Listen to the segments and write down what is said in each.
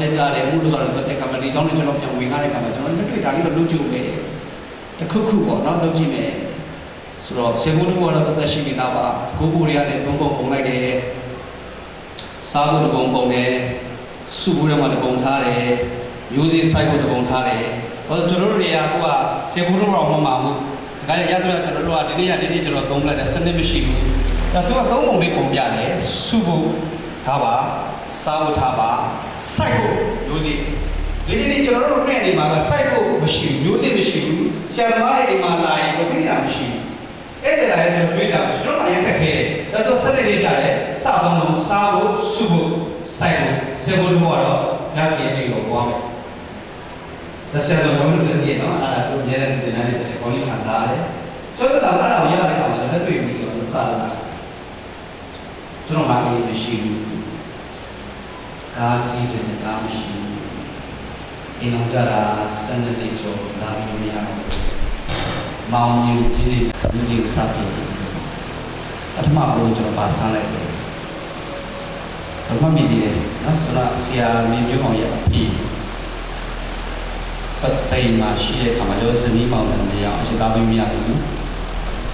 သားတွေရှုပ်သွားတက်ကြတယ်မှုလို့ဆိုတော့တက်ခါမှာဒီအကြောင်းတွေကျွန်တော်ပြန်ဝင်ကားတဲ့ခါမှာကျွန်တော်လက်တွေ့ဒါလေးတော့လုပ်ကြည့်ဦးမယ်တခုခုပေါ့နော်လုပ်ကြည့်မယ်ဆိုတော့ဆေဘုန်းတော်ကတော့သက်သက်ရှိနေတာပါကိုကိုတွေကလည်းဘုံဘုံပုံလိုက်တယ်စားဖို့တပုံပုံတယ်စုဖို့ထဲမှာတပုံထားတယ်မျိုးစေ့စိုက်ဖို့တပုံထားတယ်ဘာလို့ကျွန်တော်တို့တွေကကိုကဆေဘုန်းတော်တော့မမှဘူးဒါကြရတဲ့ကျွန်တော်တို့ကဒီနေ့ကဒီနေ့ကျွန်တော်သုံးလိုက်တယ်စနစ်မရှိဘူးအဲ့တော့သူကသုံးပုံလေးပုံပြတယ်စုဖို့ထားပါ စားဖို့ထားပါစိုက်ဖို့မျိုးစေ့ဒီနေ့ကျွန်တော်တို့နဲ့နေမှာကစိုက်ဖို့မရှိဘူးမျိုးစေ့မရှိဘူးဆရာသမားရဲ့အိမ်မှာလာရင်မပြေးတာမရှိဘူးအဲ့ဒါလည်းကျွန်တော်တွေးတာကျွန်တော်အရင်ခက်ခဲတယ်ဒါတော့စက်လေးကြတယ်စသုံးလို့စားဖို့စုဖို့စိုက်ဖို့စေဖို့လို့တော့ရတဲ့အိမ်ကိုပွားမယ်ဒါဆက်ဆိုတော့လည်းတည်းနော်အဲ့ဒါကိုညနေတင်နေတယ်ပေါ်လေးခံစားရတယ်ကျွန်တော်ကအဲ့ဒါကိုရတဲ့ကောင်ဆိုလည်းတွေ့ပြီးတော့စားလာကျွန်တော်မှအေးမရှိဘူး ကားစီးတယ်ကားမရှိဘူးအိမ်အောင်ကြတာစနေနေ့ကျော်လာပြီးမရဘူးမောင်မြူကြီးတွေလူစီကိုစားပြီးပထမဆုံးကျွန်တော်ပါဆန်းလိုက်တယ်ကျွန်တော်မြင်တယ်နော်ဆိုတော့ဆရာမင်းမျိုးအောင်ရဲ့အဖေပတ်သိမ်းမှာရှိတဲ့ခါမှာကျွန်တော်ဇနီးမောင်နဲ့နေအောင်အချိန်သားပြီးမရဘူး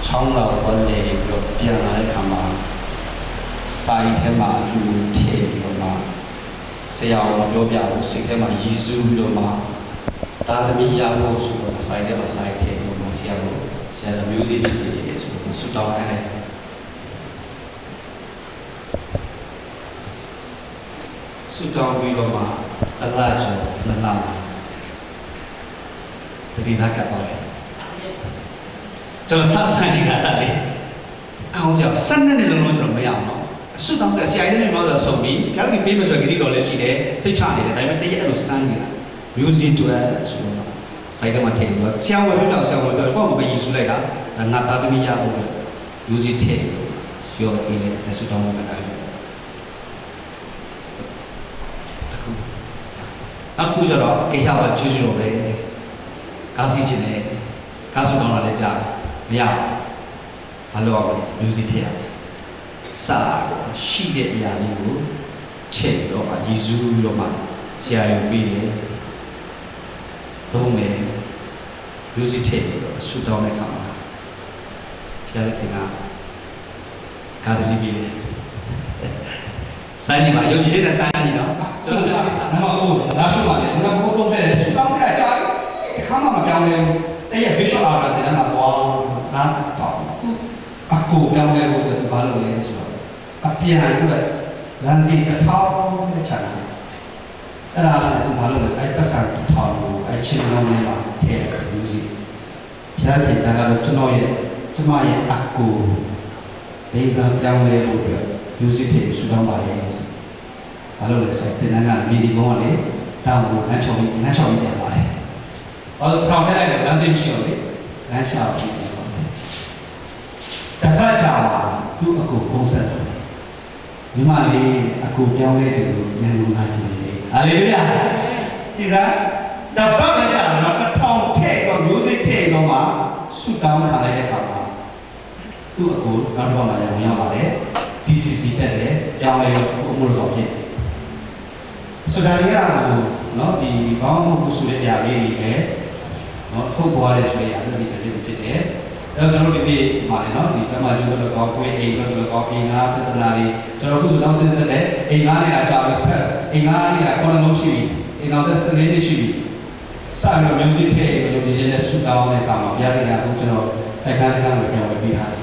ချောင်းတော်ဘောလေပြီးတော့ပြန်လာတဲ့ခါမှာဆိုင်ထဲမှာလူထည့်ပြီးတော့မှ ဆရာတော်ပြောပြလို့စိတ်ထဲမှာရည်စူးပြီးတော့မှသာသမီရဖို့ဆိုတော့ဆိုင်ထဲမှာဆိုင်ထဲမှာဆရာတို့ဆရာတို့မျိုးစေ့တွေဆိုတော့ဆူတောင်းခိုင်းတယ်ဆူတောင်းပြီးတော့မှတလားဆိုနှစ်လမှာတတိနာကပ်တော့တယ်ကျွန်တော်ဆက်ဆန်းရှိတာလေအောင်ဆရာဆက်နေတယ်လို့တော့ကျွန်တော်မရအောင်နော် ဆူတောင်းတဲ့ဆရာကြီးနဲ့ပြောတော့ဆုံးပြီးဘုရားကြီးပေးမဆိုကြတိတော်လည်းရှိတယ်စိတ်ချနေတယ်ဒါပေမဲ့တရက်အဲ့လိုစမ်းနေတာ music to us ဆိုတော့စိုက်တော့မှထည့်ပြီးတော့ဆရာဝန်ပြောတော့ဆရာဝန်ပြောတော့ကိုယ်မပဲရည်စူးလိုက်တာဒါငါသားသမီးရဖို့အတွက် music ထည့်ရောပြီးလေဆက်စုတောင်းမှတာပဲတခုနောက်တစ်ခုကျတော့ကေရပါချွေးချွေးတော့ပဲကားစီချင်တယ်ကားစုတောင်းတာလည်းကြားမရဘူးဘာလို့အောင် music ထည့်ရလဲ စာရှိတဲ့အရာလေးကိုထည့်တော့မှရည်စူးပြီးတော့မှဆရာရုံပြီးတယ်သုံးမယ်လူစီထည့်ပြီးတော့ဆူတောင်းတဲ့ခါမှာဖျားတဲ့ခင်ကကားတစ်စီးပြီးတယ်ဆိုင်ကြီးပါရုပ်ကြီးတဲ့ဆိုင်ကြီးတော့ကျွန်တော်တို့ကနံပါတ်4ဒါရှုပါလေနံပါတ်4သုံးခဲ့တယ်ဆူတောင်းခဲ့တာကြားတခါမှမပြောင်းလဲဘူးအဲ့ရ visual art တဲ့နာမှာဘောနာတော့သူအကိုပြောင်းလဲဖို့တူဘာလို့လဲဆိုတော့ အပြန်အတွက်လမ်းစီတစ်ထောင်နဲ့ချာတယ်အဲ့ဒါလည်းသူဘာလို့လဲဆိုအဲ့ပတ်စံတစ်ထောင်ကိုအဲ့ချင်းလုံးလေးမှာထည့်တယ် music ဘုရားရှင်ဒါကတော့ကျွန်တော်ရဲ့ကျမရဲ့အကူဒေဇာပြောင်းလဲဖို့အတွက် music ထည့်ဆူတောင်းပါလေဆိုဘာလို့လဲဆိုတော့တင်တန်းကမီဒီဘုံကလေတောင်းကိုလမ်းချောင်းကြီးလမ်းချောင်းကြီးပြန်ပါလေဘာလို့ထောင်ထည့်လိုက်တယ်လမ်းစိမရှိတော့လေလမ်းချောင်းကြီးပြန်ပါလေတပတ်ကြာမှာသူ့အကူပုံစံတယ် ညီမလေးအကူပြောင်းလဲခြင်းကိုဉာဏ်လုံးသားခြင်းလေဟာလေလုယာကြည်စားတပတ်မကြာတော့တစ်ထောင်ထည့်တော့ music ထည့်တော့မှဆူတောင်းခံလိုက်တဲ့ခါမှာသူ့အကူနောက်တစ်ပတ်မှလည်းဝင်ရောက်ပါတယ် DCC တက်တယ်ပြောင်းလဲဖို့အမှုလို့ဆိုဖြစ်ဆိုဒါတွေကဟိုနော်ဒီဘောင်းမှုဆိုတဲ့အရာလေးတွေပဲနော်ထုတ်ပေါ်ရတဲ့ဆိုတဲ့အရာတွေဖြစ်ဖြစ်တယ် အဲ့တော့ကျွန်တော်တို့ဒီနေ့မှာလေနော်ဒီကျမကျိုးတို့ကောကိုယ်အိမ်တို့ကောအိမ်ငါပြဿနာတွေကျွန်တော်အခုဆိုတော့စဉ်းစားတဲ့အိမ်ငါနေတာကြာပြီဆက်အိမ်ငါနေတာခေါင်းလုံးရှိပြီအိမ်တော်သက်စလေးနေရှိပြီစပြီးတော့ music ထည့်ပြီးတော့ဒီနေ့ဆူတောင်းတဲ့အခါမှာဘုရားတရားကိုကျွန်တော်တိုက်ခန်းတစ်ခန်းကိုပြောင်းပြီးထားတယ်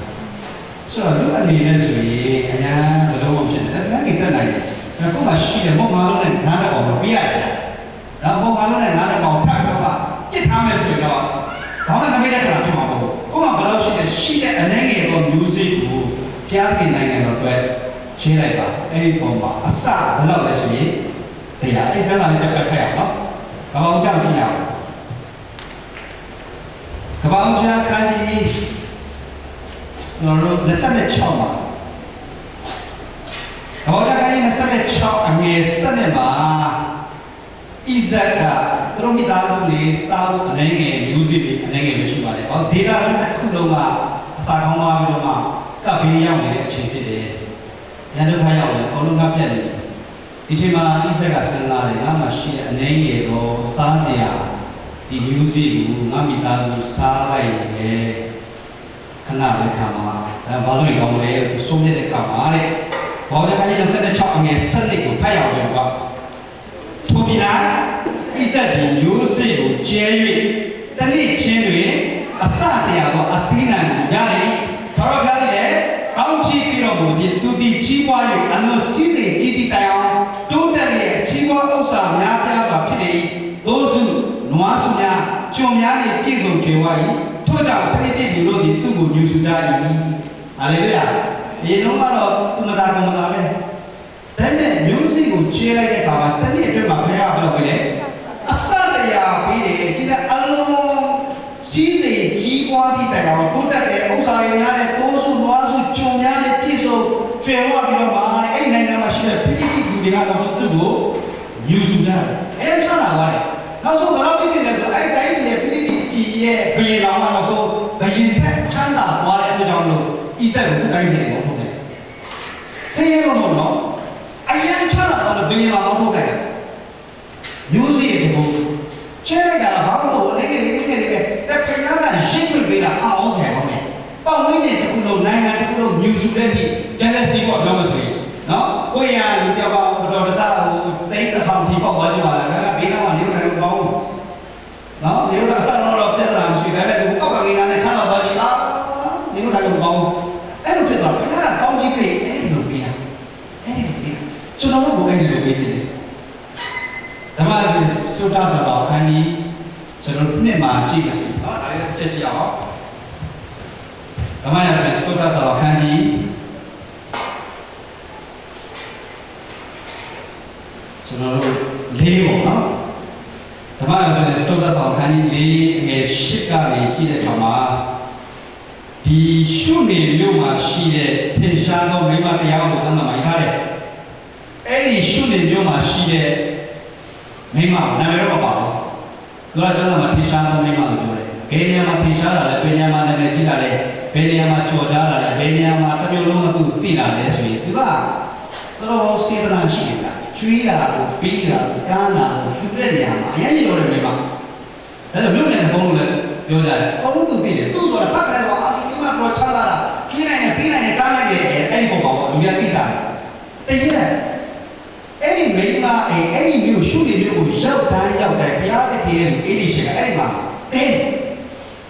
ဆိုတော့လူအနေနဲ့ဆိုရင်အများဘယ်လိုမှဖြစ်တယ်ဘုရားကြီးတက်နိုင်တယ်အဲ့ကိုမှရှိတယ်ဘုံငါလုံးနဲ့နားတဲ့ကောင်မပြရတယ်နော်ဘုံငါလုံးနဲ့နားတဲ့ကောင်ထပ်တော့ကကြစ်ထားမယ်ဆိုရင်တော့ဘာမှမမေ့တဲ့ခါဖြစ်မှာမဟုတ်ဘူးကိုမှဘယ်လောက်ရှိတယ်ရှိတဲ့အနေငယ်သော music ကိုဘု ရားခင်နိုင်ငံတော်အတွက်ချင်းလိုက်ပါအဲ့ဒီပုံမှာအစဘယ်လောက်လဲဆိုရင်တရားအဲ့ကျမ်းစာလေးတစ်ခါထည့်အောင်နော်ကပောင်းကြောင့်ကြည့်အောင်ကပောင်းချမ်းခန်းကြီးကျွန်တော်တို့26မှာကပောင်းချမ်းခန်းကြီး26အငယ်7မှာဣဇက်ကတသူတို့မိသားစုတွေစားဖို့အနေငယ် music တွေအနေငယ်ပဲရှိပါတယ်။ဟော data တစ်ခုလုံးကအစာကောင်းသွားပြီးတော့မှက ပ်ဘေးရောက်နေတဲ့အချိန်ဖြစ်တယ်။ရန်ဒုက္ခရောက်တယ်အကုန်လုံးကပြတ်နေတယ်။ဒီချိန်မှာအိဆက်ကစဉ်းစားတယ်ငါမှရှိတဲ့အနေငယ်တော့စားစရာဒီ music ကိုငါမိသားစုစားလိုက်ရင်လည်းခဏပဲခံမှာအဲဘာလို့လဲကောင်းလဲသူဆုံးဖြတ်တဲ့ခါမှာတဲ့ဘောဓခါကြီး26အငယ်7ကိုဖတ်ရအောင်လို့ကထိုပြည်လားဣဇက်ဒီမျိုးစိတ်ကိုကျဲ၍တနည်းချင်းတွင်အစတရားသောအသီးနှံကိုရတယ်ဘာလို့ပြောလဲ ကောင်းချီးပြီးတော့ဘုရားသူသည်ကြီးပွား၍အလုံးစည်းစိမ်ကြီးတည်တိုင်အောင်တိုးတက်လျက်စီးပွားဥစ္စာများပြားစွာဖြစ်နေ၏သို့စုနွားစုများကျွန်များနှင့်ပြည့်စုံကြွယ်ဝ၏ထို့ကြောင့်ဖိလိပ္ပိလူတို့သည်သူ့ကိုညှူဆူကြ၏ဟာလေလုယာဒီတော့ကတော့သူမသာကမသာပဲဒါပေမဲ့မျိုးစိကိုချေးလိုက်တဲ့အခါမှာတနည်းအတွင်းမှာဖခင်ကဘယ်လိုပြလဲအစတရားပြီးတယ်ကြီးကအလုံးစီးစိမ်ကြီးပွားပြီးတိုင်အောင်တိုးတက်တဲ့ဥစ္စာတွေများတဲ့တိုးစုနွားစုကျွန်များနဲ့ပြည့်စုံကျွယ်ဝပြီးတော့မှာတဲ့အဲ့ဒီနိုင်ငံမှာရှိတဲ့ဖိလိပ္ပိလူတွေကတော့သူ့ကိုညှူဆူကြတယ်အဲချလာပါတယ် နောက်ဆုံးဘယ်တော့ဖြစ်လဲဆိုအဲ့တိုင်းပြည်ရဲ့ဖိလိပ္ပိပြည်ရဲ့ဘယင်တော်မှာနောက်ဆုံးဘယင်ထက်ချမ်းသာသွားတဲ့အတွက်ကြောင့်မလို့ဣဆက်ကိုသူ့တိုင်းပြည်ကိုထုတ်တယ်ဆင်းရဲတော့မဟုတ်တော့အယံချမ်းသာတော့ဘယင်မှာမထုတ်တယ်မျိုးစေ့ရဲ့ဘုံချဲလိုက်တာဘာလို့လဲလေးလေးလေးလေးလေးပဲတဲ့ဖခင်ကရိတ်ခွင့်ပေးတာအောင်ဆရာကောင်းတယ်ပေါ့ဝင်းတဲ့တစ်ခုလုံးနိုင်ငံတစ်ခုလုံးမြူစုတဲ့ထိဂျန်လက်စီပေါ့ပြောမှဆိုရင်နော်ကိုရလူတယောက်ကဘတော်တစားဟိုတိတ်တစ်ထောင်ထိပေါက်သွားကြပါလားဘေးနားမှာနေထိုင်လို့ကောင်းဘူးနော်နေတော့အဆန်တော့ပြဿနာမရှိဒါပေမဲ့ကောက်ကငေးကနဲ့ချမ်းသာသွားကြလားနေတော့ထိုင်လို့ကောင်းဘူးအဲ့လိုဖြစ်သွားဘုရားကကောင်းကြီးပေးအဲ့ဒီလိုပေးတာအဲ့ဒီလိုပေးတာကျွန် တော်တို့ကအဲ့ဒီလိုပေးတယ်ဓမ္မဆိုသုတ္တသဘောခန်းကြီးကျွန်တော်နှစ်မှာကြည့်မယ်နော်ဒါလေးချက်ကြည့်အောင်ဓမ္မရဆိုသုတ္တသဘောခန်းကြီးကျွန်တော်တို့လေးပေါ့နော်ဓမ္မရဆိုတဲ့သုတ္တသဘောခန်းကြီးလေးအငယ်၈ကနေကြည့်တဲ့အခါမှာဒီရှုနေမြို့မှာရှိတဲ့ထင်ရှားသောမိမတရားကိုသံဃာမှာရေးထားတ ယ်အဲ့ဒီရှုနေမြို့မှာရှိတဲ့မိမနာမည်တော့မပါဘူးသူကကျောင်းသားမှာထင်ရှားသောမိမလို့ပြောတယ်ဘယ်နေရာမှာထင်ရှားတာလဲဘယ်နေရာမှာနာမည်ကြီးတာလဲဘယ်နေရာမှာကြော်ကြားတာလဲဘယ်နေရာမှာတစ်မျိုးလုံးကသူသိတာလဲဆိုရင်သူကတော်တော်စေတနာရှိတယ်ကကျွေးတာကိုပေးတာကိုကမ်းတာကိုယူတဲ့နေရာမှာအရင်ကြီးတော့တယ်မိမဒါကြောင့်မြို့နယ်ဘုံလို့လည်းပြောကြတယ်။ဘာလို့သူသိတယ်။သူဆိုတာဖတ်ကြတယ်ဆိုအာဒီဒီမှာတော့ချမ်းသာတာကျွေးနိုင်တယ်ပေးနိုင်တယ်ကမ်းနိုင်တယ်အဲ့ဒီပုံမှာလူများသိတာ။တည်ရတယ်။ အဲ့ဒီမိန်းမအဲ့အဲ့ဒီမျိုးရှုနေမျိုးကိုရောက်တိုင်းရောက်တိုင်းဘုရားသခင်ရဲ့အေဒီရှင်ကအဲ့ဒီမှာအဲ့ဒီ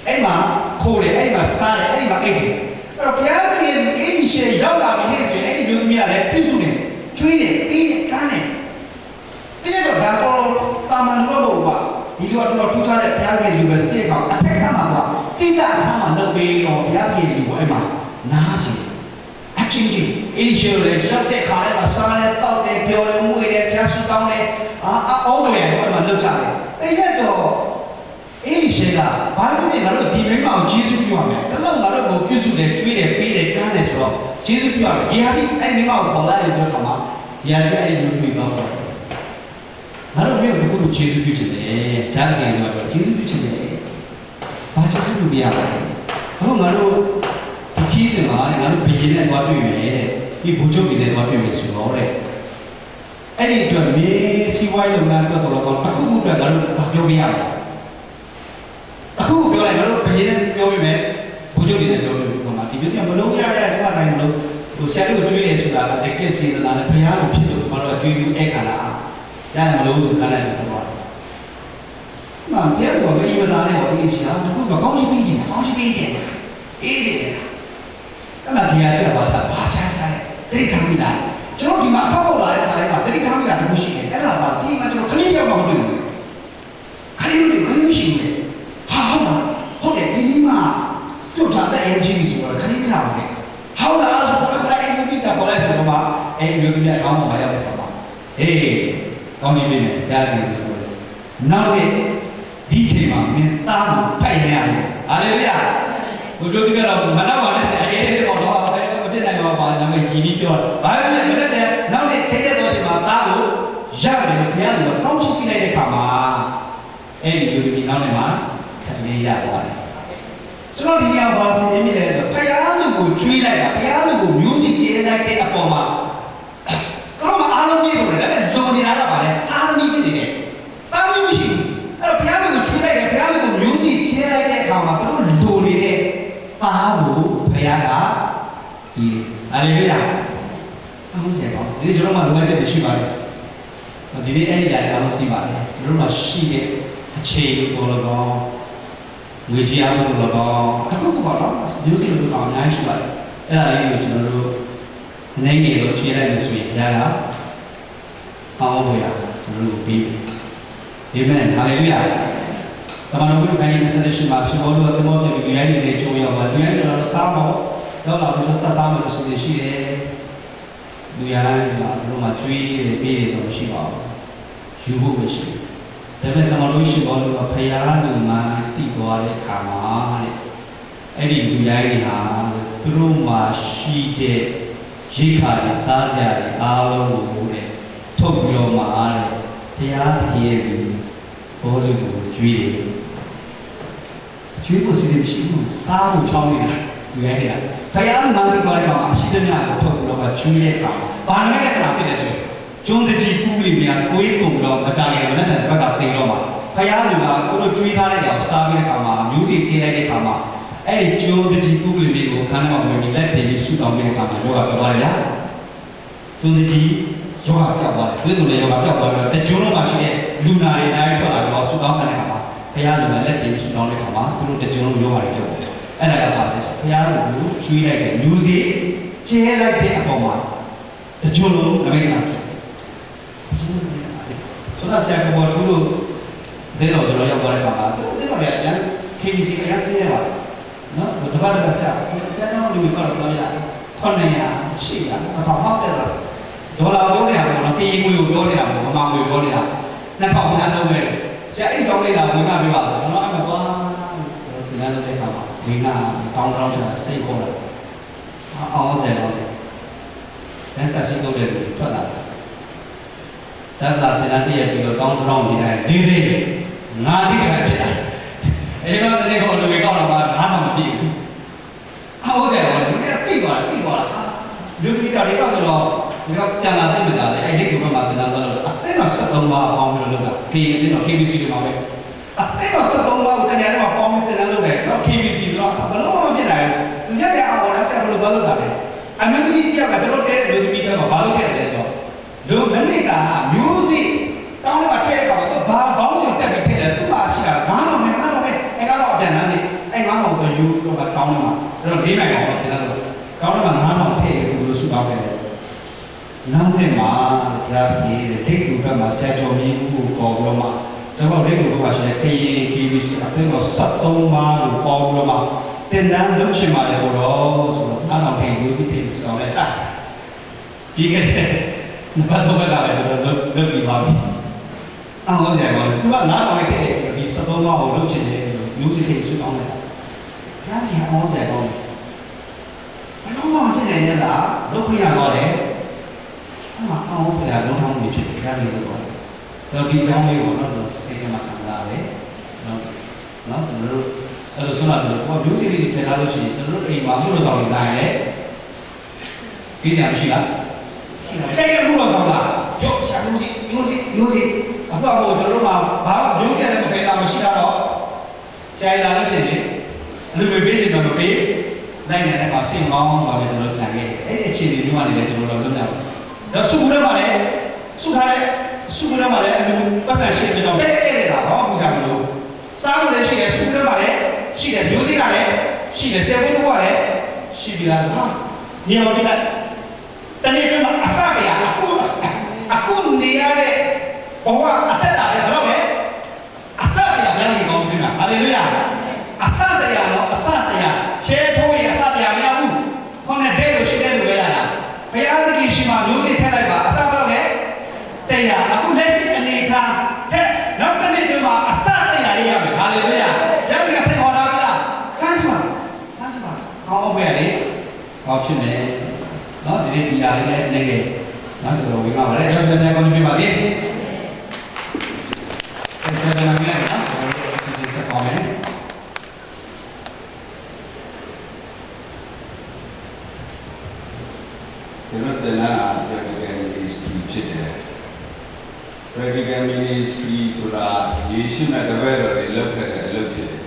အဲ့မှာခိုးတယ်အဲ့ဒီမှာစားတယ်အဲ့ဒီမှာအိတ်တယ်အဲ့တော့ဘုရားသခင်ရဲ့အေဒီရှင်ရောက်လာပြီဟဲ့ဆိုရင်အဲ့ဒီမျိုးသမီးကလည်းပြုစုတယ်ကျွေးတယ်ပေးတယ်ကမ်းတယ်တကယ်တော့ဒါတော့တာမန်လို့မဟုတ်ပါဒီလိုတော့ထူးခြားတဲ့ဘုရားသခင်လူပဲတည့်ကောင်အထက်ခါမှာတော့တိတ္တခါမှာလုပ်ပေးတော့ဘုရားသခင်လူကိုအဲ့မှာနားစီအချင်းချင်း အေဒီရှင်လည်းရောက်တဲ့ခါထဲမှာစားတယ်တောက်တယ်ပြောတယ်မွေတယ်ဘုရားဆုတောင်းတယ်အာအောင်းတယ်အဲ့မှာလုပ်ကြတယ်အဲ့ရတော့အေလိရှေကဘာလို့လဲငါတို့ဒီမိမကိုဂျေစုပြုရမယ်တလောက်ငါတို့ကိုပြုစုတယ်ကျွေးတယ်ပေးတယ်ကမ်းတယ်ဆိုတော့ဂျေစုပြုရမယ်ဒီဟာစီအဲ့မိမကိုခေါ်လာတယ်ပြောခါမှာဒီဟာစီအဲ့ဒီလူတွေတော့ဆိုငါတို့မြို့ကိုဂျေစုပြုချင်တယ်ဒါကလည်းပြောဂျေစုပြုချင်တယ်ဘာဂျေစုပြုပြရမလဲအခုငါတို့ဒီခီးစင်မှာငါတို့ဘီရင်နဲ့သွားတွေ့မယ်တဲ့ ဒီဘူချုပ်တွေနဲ့သွားတွေ့မယ်ဆိုတော့တဲ့အဲ့ဒီအတွက်မင်းစီးပွားရေးလုပ်ငန်းအတွက်တော့တစ်ခုခုအတွက်ငါတို့ဘာပြောပြရမလဲအခုပြောလိုက်ငါတို့ဘယ်နဲ့ပြောပြမယ်ဘူချုပ်တွေနဲ့ပြောပြမယ်ဟိုမှာဒီပြောပြမလုံးရတဲ့ကျွန်မတိုင်းမလုံးဟိုဆရာတို့ကျွေးတယ်ဆိုတာကတကယ်စေတနာနဲ့ဘုရားလိုဖြစ်လို့ကျွန်တော်တို့ကျွေးပြီးအခါလာရတယ်မလုံးဆိုခါလိုက်တယ်တော့မှန်ပြတော့မအီမသားနဲ့ဟောဒီရှိတာတခုကကောင်းချီးပေးခြင်းကောင်းချီးပေးခြင်းအေးတယ်အဲ့မှာဒီဟာဆက်ပါတာဘာရှာရှာ တတိထားမိလားကျွန်တော်ဒီမှာအထောက်အကူလာတဲ့ခါတိုင်းမှာတတိထားမိတာတခုရှိတယ်အဲ့ဒါကဒီမှာကျွန်တော်ခလေးရောက်မှမတွေ့ဘူးခလေးမတွေ့ခလေးမရှိဘူးလေဟာဟုတ်လားဟုတ်တယ်ဒီနေ့မှပြုတ်ထားတဲ့အရင်ကြီးပြီဆိုတော့ခလေးမရဘူးလေဟောလားဆိုတော့ခလေးအဲ့ဒီမိတာပေါ်လိုက်ဆိုတော့မှအဲ့ဒီမျိုးကြီးအကောင်းမှမရောက်တဲ့ခါမှာအေးကောင်းကြီးပေးမယ်ဒါကြည့်ဆိုတော့နောက်နေ့ဒီချိန်မှာမင်းသားကိုဖိုက်နေရတယ်ဟာလေလုယာဘုရားကြီးကတော့မနောက်ပါနဲ့ဆရာ င်တော့ပါဒါမှရည်ပြီးပြောဘာဖြစ်လဲမနေ့ကနောက်နေ့ချိန်တဲ့တော့ချိန်မှာသားကိုရတယ်ဘုရားလူကကောင်းချီးပြလိုက်တဲ့ခါမှာအဲ့ဒီမျိုးဒီနောက်နေမှာခလေးရသွားတယ်ကျွန်တော်ဒီနေရာဘာစီရင်မိလဲဆိုတော့ဖယားလူကိုကျွေးလိုက်တာဖယားလူကိုမျိုးစီကျင်းလိုက်တဲ့အပေါ်မှာတော့မအားလုံးပြည့်စုံတယ်ဒါပေမဲ့လွန်နေတာကပါလေသားသမီးဖြစ်နေတယ်သားသမီးမရှိဘူးအဲ့တော့ဖယားလူကိုကျွေးလိုက်တယ်ဖယားလူကိုမျိုးစီကျင်းလိုက်တဲ့အခါမှာတို့လိုနေတဲ့သားကိုဖယားကဒီ ဟာလေလုယာအမှုစေကောဒီကျွန်တော်မှလိုအပ်ချက်တွေရှိပါတယ်ဒီနေ့အဲ့ဒီຢာတွေအားလုံးသိပါတယ်ကျွန်တော်တို့မှရှိတဲ့အခြေပေါ်တော့ငွေကြီးအားလုံးတော့အခုကပေါ့နော်မျိုးစီလို့တော့အများကြီးရှိပါတယ်အဲ့ဒါလေးကိုကျွန်တော်တို့နေငယ်လို့ခြေလိုက်လို့ဆိုရင်ຢာကအောင်းဖို့ရကျွန်တော်တို့ပြီးဒီမဲ့ဟာလေလုယာတမန်တော်ဘုရားရဲ့ message မှာရှင်ဘောလို့တမောပြပြီးရိုင်းနေတဲ့ကြိုးရောက်ပါဒီရိုင်းကျွန်တော်တို့စား ဖို့တော့လာလို့ဆိုတတ်စားမယ်လို့ဆိုနေရှိတယ်လူရိုင်းဆိုတာဘုရားမှာကျွေးတယ်ပေးတယ်ဆိုလို့ရှိပါဘူးယူဖို့ပဲရှိတယ်ဒါပေမဲ့တမန်တော်ရှင်ဘောလို့ကဖယားလူမှတည်သွားတဲ့အခါမှာတဲ့အဲ့ဒီလူရိုင်းတွေဟာသူတို့မှာရှိတဲ့ရိခါတွေစားစရာတွေအားလုံးကိုတဲ့ထုတ်ပြီးတော့မှတဲ့တရားတည်ရဲ့လူဘောလို့ကိုကျွေးတယ်ကျွေးဖို့စီစဉ်မရှိဘူးစားဖို့ချောင်းနေတာ လူရိုင်းတွေကဖယားလူမှတည်သွားတဲ့အခါမှာရှိတဲ့များကိုထုတ်ပြီးတော့မှကျွေးတဲ့အခါမှာဘာနမိတ်လက္ခဏာဖြစ်လဲဆိုရင်ကျွန်းတကြီးပူးလီများကိုယ်ကုံတော့မကြခင်လက်ထက်ဘက်ကသိတော့မှာဖယားလူကသူတို့ကျွေးထားတဲ့အောင်စားပြီးတဲ့ခါမှာမျိုးစီကျင်းလိုက်တဲ့ခါမှာအဲ့ဒီကျွန်းတကြီးပူးလီတွေကိုခန်းထဲမှာဝင်ပြီးလက်ထည့်ပြီးဆူတောင်းပြီးတဲ့ခါမှာယောဂပြောသွားတယ်လားကျွန်းတကြီးယောဂပြောက်သွားတယ်သူတို့လည်းယောဂပြောက်သွားပြီးတော့တကျွန်းလုံးမှာရှိတဲ့လူနာတွေတိုင်းထွက်လာပြီးတော့ဆူတောင်းခံတဲ့ခါမှာဖယားလူကလက်ထည့်ပြီးဆူတောင်းတဲ့ခါမှာသူတို့တကျွန်းလုံးယောဂတွေပြောက်သွားတယ် အဲ့ဒါကပါလဲဆိုဖယားလူကိုကျွေးလိုက်တဲ့မျိုးစီကျဲလိုက်တဲ့အပေါ်မှာတကျွန်းလုံးနမိတ်ကဖြစ်ဆိုတော့ဆရာကဘောသူတို့ဒဲတော့ကျွန်တော်ရောက်သွားတဲ့ခါမှာသူတို့တော့လည်းအရင် KBC အရင်ဆင်းရပါတယ်နော်တပတ်တပတ်ဆရာတဲတော့လူကတော့ပြောရ900 800အကောင်ဟောက်တဲ့ဆိုဒေါ်လာပြောနေတာပေါ့နော်ကရင်ငွေကိုပြောနေတာပေါ့မမငွေပြောနေတာ2000အလုံးပဲဆရာအဲ့ဒီကြောင့်လေးလာဝင်လာပြပါကျွန်တော်အဲ့မှာသွားဒီနေ့လည်းခါ မှာဝင်လာတောင်းတောင်းချတာစိတ်ခေါ်လာအောင်ဆရာတော့တန်တစီတော့တယ်ထွက်လာတယ်ဇာစာပြန်တည့်ရပြီးတော့တောင်းတောင်းနေတယ်နေသေးငါတိတယ်ဖြစ်တာအဲတော့တနေ့ကောလူတွေကောက်တော့မှငါတော့မပြည့်ဘူးအောက်ဆက်တော့လူတွေပြည့်သွားတယ်ပြည့်သွားတာလူတွေတာတွေတော့တော့ဒီတော့ပြန်လာသိမကြတယ်အဲ့ဒီကမှပြန်လာတော့အတင်းတော့73ပါပေါင်းပြီးတော့လုပ်တာ K အတင်းတော့ KBC တွေမှာပဲအတင်းတော့73ပါကိုတကယ်တော့ပေါင်း ပြီးတင်လာလုပ်တယ်နော် KBC ဆိုတော့ဘလို့မှမဖြစ်နိုင်ဘူးသူများကအော်ဒါဆက်ဘလို့ဘာလုပ်တာလဲအမျိုးသမီးတယောက်ကကျွန်တော်တဲတဲ့မျိုးသမီးတွေကဘာလုပ်ခဲ့တယ်လဲဆိုတော့လူမနစ်ကမျိုးစိတောင်းထဲမှာထည့်တဲ့ကောင်တော့ဘာဘောင်းစီတက်ပြီးထည့်တယ်သူ့မှာရှိတာငါတော့မယ်ငါတော့မယ်အဲကတော့အပြန်လမ်းစီအဲငါတော့တော့ယူတော့ကတောင်းထဲမှာအဲ့တော့လေးနိုင်ပါတော့တင်လာတော့တောင်းထဲမှာငါတော့ထည့်တယ်ဘယ်လိုစုတောင်းခဲ့လဲနောက်နေ့မှာဘုရားပြေးတဲ့ဒိတ်တူဘက်မှာဆရာကျော်မင်းဦးကိုခေါ်ပြီးတော့မှ ကျွန်တော်ဒိတ်တူဘက်ကရှိတဲ့ခရင် KBC အတင်းတော့73ပါးကိုပေါင်းပြီးတော့မှတင်တန်းလုပ်ချင်ပါတယ်ဘို့တော့ဆိုတော့အားတော့ထည့်မျိုးစိထည့်စုတောင်းလိုက်တာပြီးခဲ့တဲ့နံပါတ်3ဘက်ကလည်းကျွန်တော်လုပ်လုပ်ပြီးပါပြီ။အောင်းဆရာကသူကနားတော်လိုက်တဲ့ဒီ73ပါးကိုလုပ်ချင်တယ်လို့မျိုးစစ်ထိပ်ဆွကောင်းလိုက်တာ။ဘုရားကြီးအောင်းဆရာကောင်းတယ်။ဘယ်တော့မှမဖြစ်နိုင်တဲ့လားလုပ်ခွင့်ရတော့တယ်။အမှအောင်းဘုရားလုံးထောင်းနေဖြစ်တယ်ဘုရားကြီးတော့ တော့ဒီအကြောင်းလေးကိုတော့ကျွန်တော်စိတ်ထဲမှာခံစားရတယ်။နော်နော်ကျွန်တော်တို့အဲ့လိုဆိုတော့ကိုမျိုးစစ်လေးတွေထည့်ထားလို့ရှိရင်ကျွန်တော်တို့အိမ်မှာမှုလို့ဆောင်နေနိုင်တယ်။ပြီးကြမရှိလား။ရှိတယ်တဲ့မှုတော့ဆောင်တာရုပ်ရှာမျိုးစီမျိုးစီမျိုးစီအခုတော့ကျွန်တော်တို့မှာဘာမှမျိုးစီလည်းမပေးတာမရှိတော့ဆရာကြီးလာလို့ရှိရင်အလူပဲပေးတယ်တော့မပေးနိုင်နေတဲ့မှာစင်ကောင်းဆိုတော့ကျွန်တော်ကြံခဲ့အဲ့ဒီအခြေအနေမျိုးကနေလည်းကျွန်တော်တို့လုပ်ကြတယ်တော့စုခုထဲမှာလည်းစုထားတဲ့ စုခုထဲမှာလည်းအလူပတ်စံရှိတဲ့ကြောင့်တဲ့တဲ့တဲ့တာတော့ပူဇာမလို့စားဖို့လည်းရှိတယ်စုခုထဲမှာလည်းရှိတယ်မျိုးစီကလည်းရှိတယ်ဆယ်ဘုန်းကလည်းရှိပြီလားဟာညောင်ကြည့်လိုက်တနေ့ကမှအစကရအခုအခုနေရတဲ့ဘဝအသက်တာ ဖြစ်မယ်เนาะဒီနေ့ဒီရာလေးနဲ့နေခဲ့เนาะတော်တော်ဝင်ပါပါလေဆက်ဆက်ပြန်ကောင်းပြပါစေဆက်ဆက်ပြန်မယ်เนาะဆက်ဆက်ဆက်ဆောင်မယ်ကျွန်တော်တနာပြတ်ကြဲ ministry ဖြစ်တယ် practical ministry ဆိုတာယေရှုနဲ့တပည့်တော်တွေလုပ်ခဲ့တဲ့အလုပ်ဖြစ်တယ်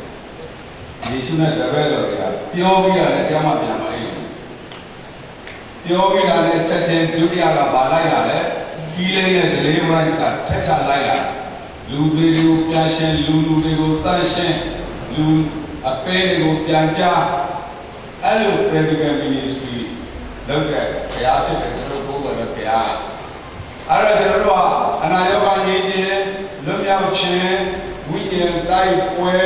ယေရှုနဲ့တပည့်တော်တွေကပြောပြီးတာလည်းတရားမှပြန် ပြောပြီးတာလည်းချက်ချင်းဒုတိယကပါလိုက်လာတယ် healing နဲ့ deliverance ကထက်ချလိုက်လာတယ်လူတွေကိုပြန်ရှင်းလူလူတွေကိုတန့်ရှင်းလူအပဲတွေကိုပြန်ကြားအဲ့လို practical ministry လုပ်တဲ့ဘုရားဖြစ်တယ်ကျွန်တော်ကိုယ်ကလည်းဘုရားအဲ့တော့ကျွန်တော်တို့ကအနာရောဂါငြိမ်းခြင်းလွတ်မြောက်ခြင်းဝိညာဉ်တိုက်ပွဲ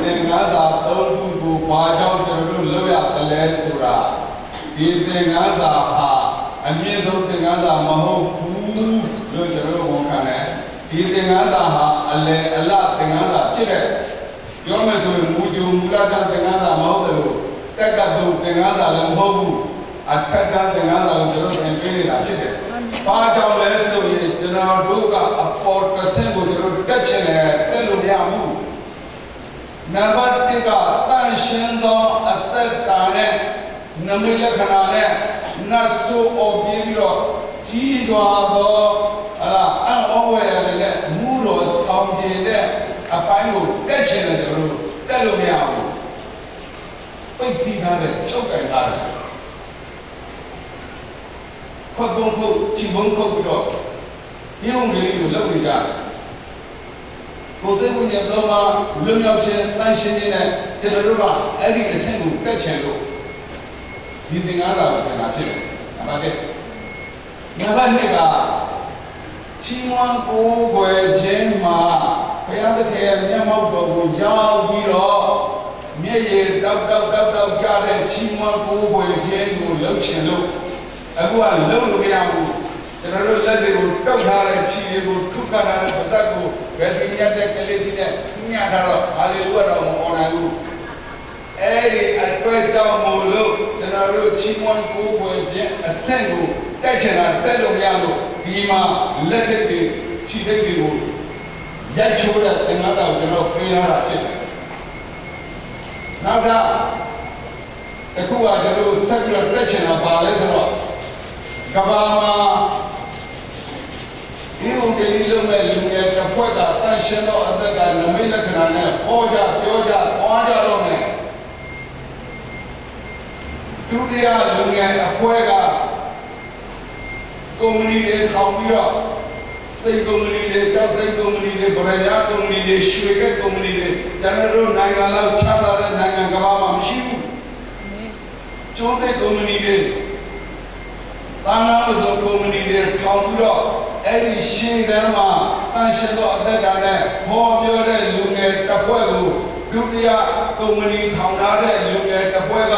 သင်္ကန်းစာသုံးခုကိုဘာကြောင့်ကျွန်တော်တို့လုပ်ရတယ်လဲဆိုတာ ဒီသင်္ကန်းစာဟာအမြင့်ဆုံးသင်္ကန်းစာမဟုတ်ဘူးလို့ကျွန်တော်တို့ဝန်ခံတယ်ဒီသင်္ကန်းစာဟာအလယ်အလသင်္ကန်းစာဖြစ်တယ်ပြောမယ်ဆိုရင်မူဂျူမူလတသင်္ကန်းစာမဟုတ်တယ်လို့တက်ကတုသင်္ကန်းစာလည်းမဟုတ်ဘူးအထက်ကသင်္ကန်းစာကိုကျွန်တော်သင်ပေးနေတာဖြစ်တယ်ဘာကြောင့်လဲဆိုရင်ကျွန်တော်တို့ကအပေါ်တစ်ဆင့်ကိုကျွန်တော်တက်ချင်တယ်တက်လို့မရဘူးနံပါတ်1ကတန်ရှင်းသောအသက်တာနဲ့ နမိတ်လက္ခဏာနဲ့နတ်ဆိုးအော်ပြီးပြီးတော့ကြီးစွာသောဟလာအံ့ဩဝယ်ရတယ်နဲ့မူတော်ဆောင်ကျင်တဲ့အပိုင်းကိုတက်ချင်တယ်ကျွန်တော်တို့တက်လို့မရဘူးပိတ်စီးထားတဲ့ချုပ်ကင်ထားတယ်ခွက်သုံးခုချီမုံခုတ်ပြီးတော့ဒီုံလေးကိုလုပ်နေကြတယ်ကိုယ်စိတ်ဝိညာဉ်သုံးပါလွတ်မြောက်ခြင်းတန်ရှင်းခြင်းနဲ့ကျွန်တော်တို့ကအဲ့ဒီအဆင့်ကိုတက်ချင်လို့ ဒီသင်္ကန်းစာကိုပြန်လာဖြစ်တယ်။နံပါတ်1နံပါတ်2ကချီးမွမ်းကိုးကွယ်ခြင်းမှာဘုရားသခင်ရဲ့မျက်မှောက်တော်ကိုရောက်ပြီးတော့မျက်ရည်တောက်တောက်တောက်တောက်ကြတဲ့ချီးမွမ်းကိုးကွယ်ခြင်းကိုလုပ်ချင်လို့အခုကလုပ်လို့မရဘူး။ကျွန်တော်တို့လက်တွေကိုတောက်ထားတဲ့ခြေတွေကိုထုခတ်ထားတဲ့ပသက်ကိုဘယ်ဒီညက်တဲ့ကလေးကြီးနဲ့ညှထားတော့ဟာလေလုယာတော့မဟောနိုင်ဘူး အဲ့ဒီအတွက်ကြောင့်မို့လို့ကျွန်တော်တို့ချီးမွမ်းကိုးကွယ်ခြင်းအဆင့်ကိုတက်ချင်တာတက်လို့မရလို့ဒီမှာလက်ထက်တွေခြေထိပ်တွေကိုရိုက်ချိုးတဲ့သင်္ကန်းစာကိုကျွန်တော်ပေးရတာဖြစ်တယ်နောက်တာအခုကကျွန်တော်ဆက်ပြီးတော့တက်ချင်တာပါလဲဆိုတော့ကဘာမှာဒီဥဒေလီလုံးမဲ့လူငယ်တစ်ဖွဲ့ကတန်ရှင်သောအသက်ကနမိတ်လက္ခဏာနဲ့ဟောကြပြောကြပွားကြတော့မယ် ဒုတိယလူငယ်အဖွဲကကုမ္ပဏီတွေထောင်ပြီးတော့စိတ်ကုမ္ပဏီတွေတောက်စိတ်ကုမ္ပဏီတွေဗရမ ्या ကုမ္ပဏီတွေရွှေကက်ကုမ္ပဏီတွေကျွန်တော်တို့နိုင်ငံလောက်ချမ်းသာတဲ့နိုင်ငံကမ္ဘာမှာမရှိဘူးကျွန်းတဲ့ကုမ္ပဏီတွေတာနာမစုံကုမ္ပဏီတွေထောင်ပြီးတော့အဲ့ဒီရှင်းတန်းမှာတန်ရှင်သောအသက်တာနဲ့ဟောပြောတဲ့လူငယ်တစ်ဖွဲ့ကို ဒုတိယကုမ္ပဏီထောင်ထားတဲ့လူငယ်တစ်ဖွဲ့က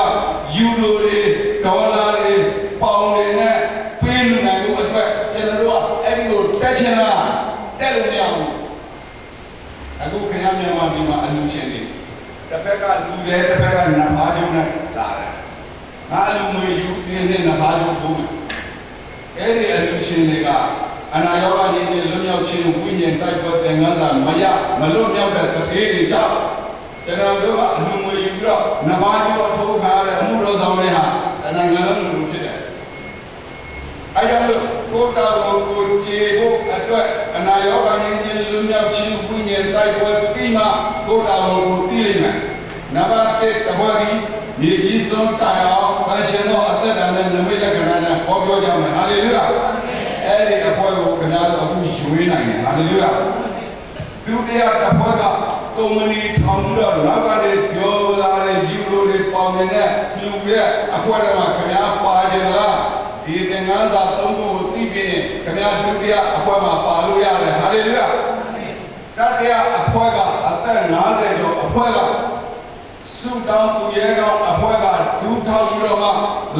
ယူရိုတွေဒေါ်လာတွေပေါင်တွေနဲ့ပေးလူနိုင်မှုအတွက်ကျွန်တော်တို့ကအဲ့ဒီကိုတက်ချင်တာတက်လို့မရဘူးအခုခင်ဗျားမြန်မာပြည်မှာအလူရှင်တွေတစ်ဖက်ကလူတယ်တစ်ဖက်ကနဖားကျုံနဲ့လာတယ်ငါအလူငွေယူပြင်းနဲ့နဖားကျုံထိုးမယ်အဲ့ဒီအလူရှင်တွေကအနာရောဂါကြီးတွေလွတ်မြောက်ခြင်းဝိညာဉ်တိုက်ပွဲသင်္ကန်းစာမရမလွတ်မြောက်တဲ့တထေးတွေကြောင့် ကျွန်တော်တို့ကအလူငွေယူပြီးတော့နဘာကျော်ထိုးခါရတဲ့အမှုတော်ဆောင်တွေဟာတဏှာငါလုံးလူဖြစ်တယ်။အဲကြောင့်လို့ကိုယ်တော်ကိုကိုခြေဖို့အတွက်အနာရောဂါကြီးချင်းလွတ်မြောက်ခြင်းဝိညာဉ်တိုက်ပွဲပြီးမှကိုယ်တော်ကိုသိလိမ့်မယ်။နံပါတ်1တပွဲကြီးမြေကြီးစွန်းတိုင်အောင်ဗန်ရှင်သောအသက်တာနဲ့နမိတ်လက္ခဏာနဲ့ဟောပြောကြမယ်ဟာလေလုယာအဲ့ဒီအပွဲကိုခင်ဗျားတို့အခုရွေးနိုင်တယ်ဟာလေလုယာဒုတိယတစ်ပွဲက ကုမ္ပဏီထောင်ပြီးတော့နောက်ကနေပြောလာတဲ့ယူရိုတွေပေါင်တွေနဲ့လူရဲ့အပွဲတွေမှာခင်ဗျားပါကြသလားဒီသင်္ကန်းစာသုံးခုကိုသိပြီးရင်ခင်ဗျားဒုတိယအပွဲမှာပါလို့ရတယ်ဟာလေလုယာတတိယအပွဲကအသက်50ကျော်အပွဲကစုတောင်းသူရဲကောင်းအဖွဲ့ကဒူးထောက်ပြီးတော့မှ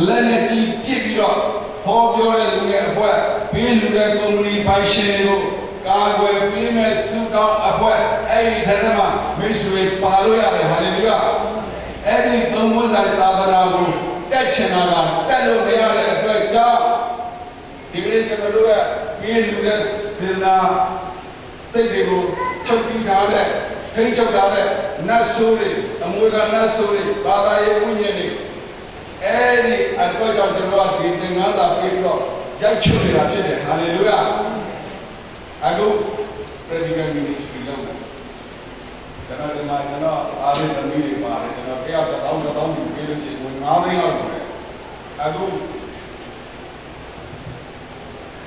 လက်နဲ့ကြီးပြစ်ပြီးတော့ဟောပြောတဲ့လူရဲ့အဖွဲ့ဘေးလူတဲ့ကုမ္ပဏီပိုင်ရှင်တွေကို ကာကွယ်ပေးမဲ့စုတောင်းအဖွဲ့အဲ့ဒီထက်မှမိတ်ဆွေပါလို့ရတယ်ဟာလေလုယာအဲ့ဒီသုံးမွေးဆိုင်သာသနာကိုတက်ချင်တာကတက်လို့မရတဲ့အတွက်ကြောင့်ဒီကနေ့ကျွန်တော်တို့ရဲ့ဘေးလူတဲ့စေနာစိတ်တွေကိုချုပ်ပြီးထားတဲ့ထိန်းချုပ်ထားတဲ့နတ်ဆိုးတွေအမွေခံနတ်ဆိုးတွေဘာသာရေးဝိညာဉ်တွေအဲ့ဒီအတွက်ကြောင့်ကျွန်တော်ကဒီသင်္ကန်းစာပေးပြီးတော့ရိုက်ချွတ်နေတာဖြစ်တယ်ဟာလေလုယာ အခု practical ministry လုပ်တယ်ကျွန်တော်ဒီမှာကျွန်တော်အားရသမီးတွေပါတယ်ကျွန်တော်တယောက်တစ်သောင်းတစ်သောင်းယူပေးလို့ရှိရင်ဝင်9သိန်းလောက်ရတယ်အခု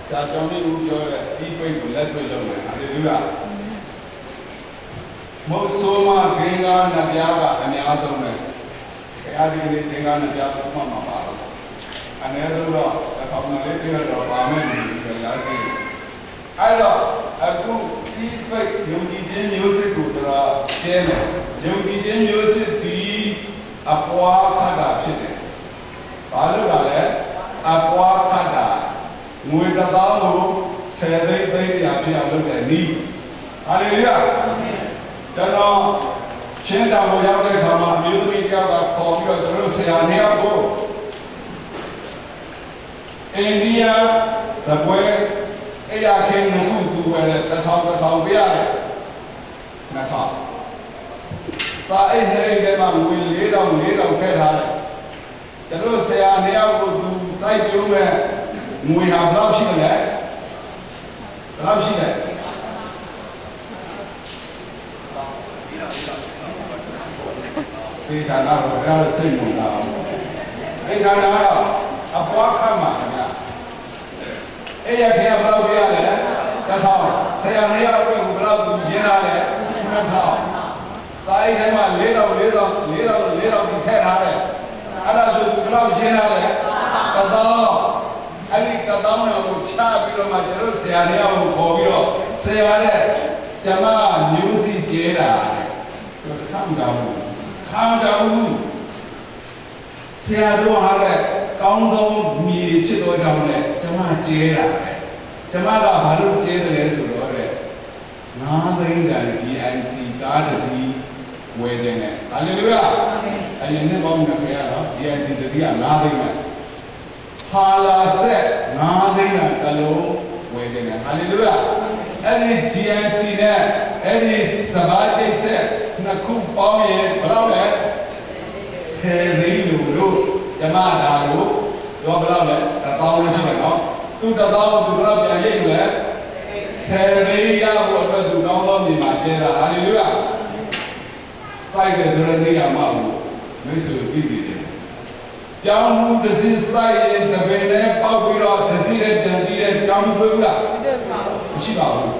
ဆရာကျောင်းလေးဦးပြောတဲ့စီးဖိတ်ကိုလက်တွေ့လုပ်တယ်ဟာလေလုယာမဟုတ်ဆိုးမဂင်္ဂါနပြားကအများဆုံးပဲတရားဒီနေ့ဂင်္ဂါနပြားဘုမှမှာပါတော့အနည်းဆုံးတော့တစ်ခေါက်နဲ့လေးပြတော့ပါမယ်ဒီလားစီ အဲ့တော့အခုစီးဖိတ်ယုံကြည်ခြင်းမျိုးစစ်ကိုတော့ကျဲမယ်ယုံကြည်ခြင်းမျိုးစစ်ဒီအပွားခတ်တာဖြစ်တယ်ဘာလို့လဲလဲအပွားခတ်တာငွေတစ်သောင်းကိုဆယ်သိန်းသိန်းတရားဖြစ်အောင်လုပ်တယ်နီးဟာလေလုယာကျွန်တော်ချင်းတောင်ကိုရောက်တဲ့အခါမှာမြို့သမီးတယောက်ကခေါ်ပြီးတော့ကျွန်တော်ဆရာနှစ်ယောက်ကိုအိန္ဒိယဇပွဲအဲ့ ရခင်းနှစုသူပဲတဲ့တစ်ထောင်တစ်ထောင်ပြရတယ်နှစ်ထောင်စာအိတ်နဲ့အိတ်ထဲမှာငွေ၄တောင်၄တောင်ထည့်ထားတယ်ကျွန်တော်ဆရာနှစ်ယောက်ကိုသူစိုက်ပြုံးမဲ့ငွေဟာဘယ်လောက်ရှိမလဲဘယ်လောက်ရှိလဲသေချာတော့အဲ့ဒါစိတ်ဝင်တာသေချာတော့အပွားခတ်မှာဗျာ အဲ့ရခေဘယ်လောက်ပြရလဲတစ်ထောင်ဆရာနေရာအတွက်ကိုဘယ်လောက်သူရင်းလာလဲနှစ်ထောင်စာအိတ်ထဲမှာ၄တောင်၄တောင်၄တောင်၄တောင်ထည့်ထားတယ်အဲ့ဒါဆိုသူဘယ်လောက်ရင်းလာလဲတစ်သောင်းအဲ့ဒီတစ်သောင်းကိုချပြီးတော့မှကျွန်တော်ဆရာနေရာကိုခေါ်ပြီးတော့ဆရာနဲ့ကျမမျိုးစီကျဲတာတဲ့ခံကြဘူးခံကြဘူးဆရာတို့ဟာတဲ့ ကောင်းသောမြေဖြစ်သောကြောင့်နဲ့ကျမကျဲတာတဲ့ကျမကဘာလို့ကျဲတယ်လဲဆိုတော့တဲ့ငါးသိန်းတန် GIC ကားတစ်စီးဝယ်ခြင်းနဲ့ဟာလေလုယာအရင်နဲ့ပေါင်း20ရတော့ GIC တစ်စီးကငါးသိန်းပဲဟာလာဆက်ငါးသိန်းတန်တစ်လုံးဝယ်ခြင်းနဲ့ဟာလေလုယာအဲ့ဒီ GIC နဲ့အဲ့ဒီစဘာကျိတ်ဆက်နှစ်ခုပေါင်းရင်ဘယ်လောက်လဲဆယ်သိန်းလို့လို့ ကျမဒါကိုတော့ဘယ်လောက်လဲတစ်သောင်းလို့ရှိတယ်နော်သူတစ်သောင်းကိုသူဘယ်လောက်ပြန်ရိတ်မလဲဆယ်သိန်းရဖို့အတွက်သူကောင်းသောမြေမှာကျဲတာဟာလေလုယာစိုက်တယ်ဆိုတဲ့နေရာမှာကိုမိတ်ဆွေသိစီတယ်ပြောင်းမှုတစ်စီစိုက်ရင်တစ်ပင်နဲ့ပေါက်ပြီးတော့တစ်စီနဲ့ပြန်ပြီးတဲ့ပြောင်းမှုတွေ့ဘူးလားမရှိပါဘူး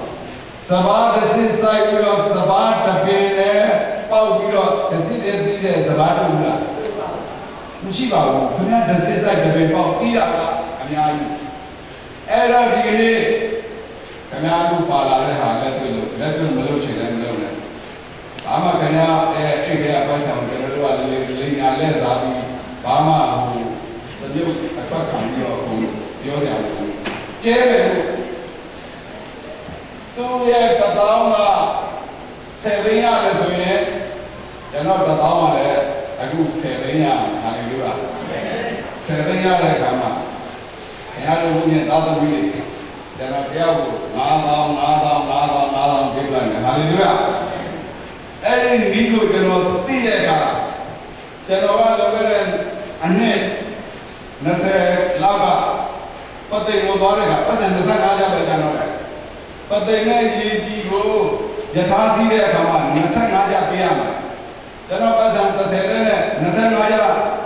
စဘာတစ်စီစိုက်ပြီးတော့စဘာတစ်ပင်နဲ့ပေါက်ပြီးတော့တစ်စီနဲ့ပြီးတဲ့စဘာတွေ့ဘူးလား မရှိပါဘူးခင်ဗျာတစ်စီစိုက်တစ်ပင်ပေါက်ပြီးတာကအများကြီးအဲ့တော့ဒီကနေ့ခင်ဗျားတို့ပါလာတဲ့ဟာလက်တွေ့လို့လက်တွေ့မလုပ်ချင်လည်းမလုပ်နဲ့ဘာမှခင်ဗျားအဲအဲ့ဒီအပတ်ဆောင်ကျွန်တော်တို့ကလေးလေးညာလက်စားပြီးဘာမှဟိုစမြုပ်အထွက်ခံပြီးတော့ဟိုပြောကြတယ်ကျဲပဲလို့သူရဲ့တပေါင်းကဆယ်သိန်းရတယ်ဆိုရင်ကျွန်တော်တပေါင်းကလည်းအခုဆယ်သိန်းရမယ်ဟာလေလုယာ ဆယ်သိန်းရတဲ့အခါမှာဘုရားတော်ဘုရားသာသမီတွေကျွန်တော်တယောက်ကို9000 9000 9000 9000ပေးလိုက်မယ်ဟာလေလုယာအဲ့ဒီမိကိုကျွန်တော်သိတဲ့အခါကျွန်တော်ကလောခဲ့တဲ့အနှစ်20လောက်ကပတ်သိမ်ကိုသွားတဲ့အခါပတ်စံ25ကျပ်ပဲကျွန်တော်တယ်ပတ်သိမ်နဲ့ရေကြီးကိုယထာစီးတဲ့အခါမှာ25ကျပ်ပေးရမယ်ကျွန်တော်ပတ်စံ30နဲ့25ကျပ်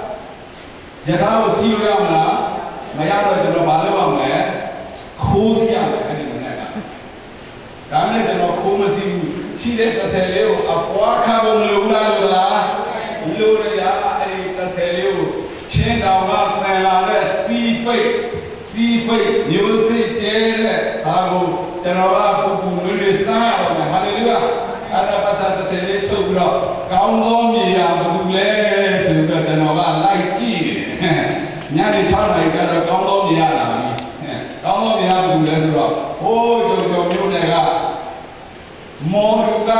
ယထာကိုစီးလို့ရမလားမရတော့ကျွန်တော်ဘာလုပ်ရမလဲခိုးစီးရမယ်အဲ့ဒီမနေ့ကဒါနဲ့ကျွန်တော်ခိုးမစီးဘူးရှိတဲ့30လေးကိုအပွားခါဖို့မလိုဘူးလားလို့လားလို့ရရအဲ့ဒီ30လေးကိုချင်းတောင်ကတန်လာတဲ့စီဖိတ်စီဖိတ်မျိုးစစ်ကျဲတဲ့ဒါကိုကျွန်တော်ကပူပူနွေးနွေးစားရတော့မယ်ဟာလေလုယာအဲ့ဒါပတ်စာ30လေးထုတ်ပြီးတော့ကောင်းသောမြေယာဘာလို့လဲဆိုတော့ကျွန်တော်ကလိုက်ကြည့်နေတယ်ညနေ6နာရီကျတော့ကောင်းသောမြေယာလာပြီကောင်းသောမြေယာဘာလို့လဲဆိုတော့ဟိုးကြော်ကြော်မျိုးတွေကမော်ဒူက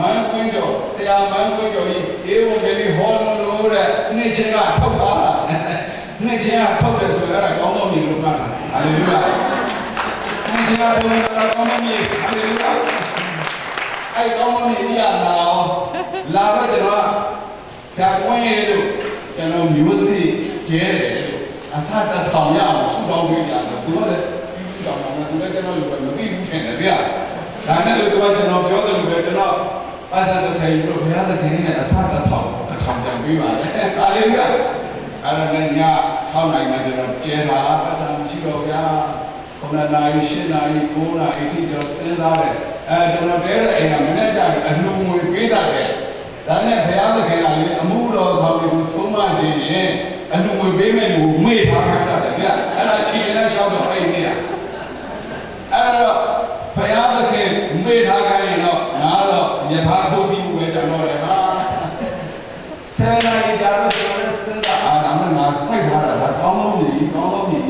မန်းကွင်းကျော်ဆရာမန်းကွင်းကျော်ကြီး အေဝံဂေလိဟောလို့တဲ့နေ့ချင်းကထုတ်ထားတာနေ့ချင်းကထုတ်တယ်ဆိုရင်အဲ့ဒါကောင်းသောမြေလို့မှတ်တာဟာလေလုယာနေ့ချင်းကထုတ်နေတာကောင်းသောမြေဟာလေလုယာအဲ့ကောင်းသောမြေကြီးကလာရောလာတော့ကျွန်တော်ကဆရာကွင်းရလို့ကျွန်တော်မျိုးစစ်ကျဲတယ်လို့အစတထောင်ရအောင်ဆူတောင်းပေးကြတယ်သူကလည်းပြီးပြီးတော့မှသူလည်းကျွန်တော်လိုပဲမသိဘူးထင်တယ်ဗျာဒါနဲ့လို့သူကကျွန်တော်ပြောတယ်လို့ပဲကျွန်တော် ပါဇာတဆိုင်လို့ဘုရားသခင်နဲ့အစတဆောက်တစ်ထောင်တန်ပေးပါလေဟာလေလုယာအဲ့ဒါနဲ့ည6နိုင်မှကျွန်တော်ကျဲတာပတ်စံမရှိတော့ဗျာ9နာရီ10နာရီ9နာရီထိကျွန်တော်စဉ်းစားတယ်အဲကျွန်တော်တဲတဲ့အိမ်ကမနေ့ကျရင်အလှငွေပေးတတ်တယ်ဒါနဲ့ဘုရားသခင်ကလေအမှုတော်ဆောင်တွေကိုဆုံးမခြင်းရင်အလှငွေပေးမဲ့လူကိုမေ့ထားခိုင်းတတ်တယ်ဗျာအဲ့ဒါချီနေတဲ့ရှောက်တော့အဲ့ဒီနေ့အဲ့တော့ဘုရားသခင်မေ့ထားခိုင်းရင်တော့ငါတော့ယထာဖို့စီမှုပဲကျွန်တော်လည်းဟာ ဆယ်နာရီကြာတော့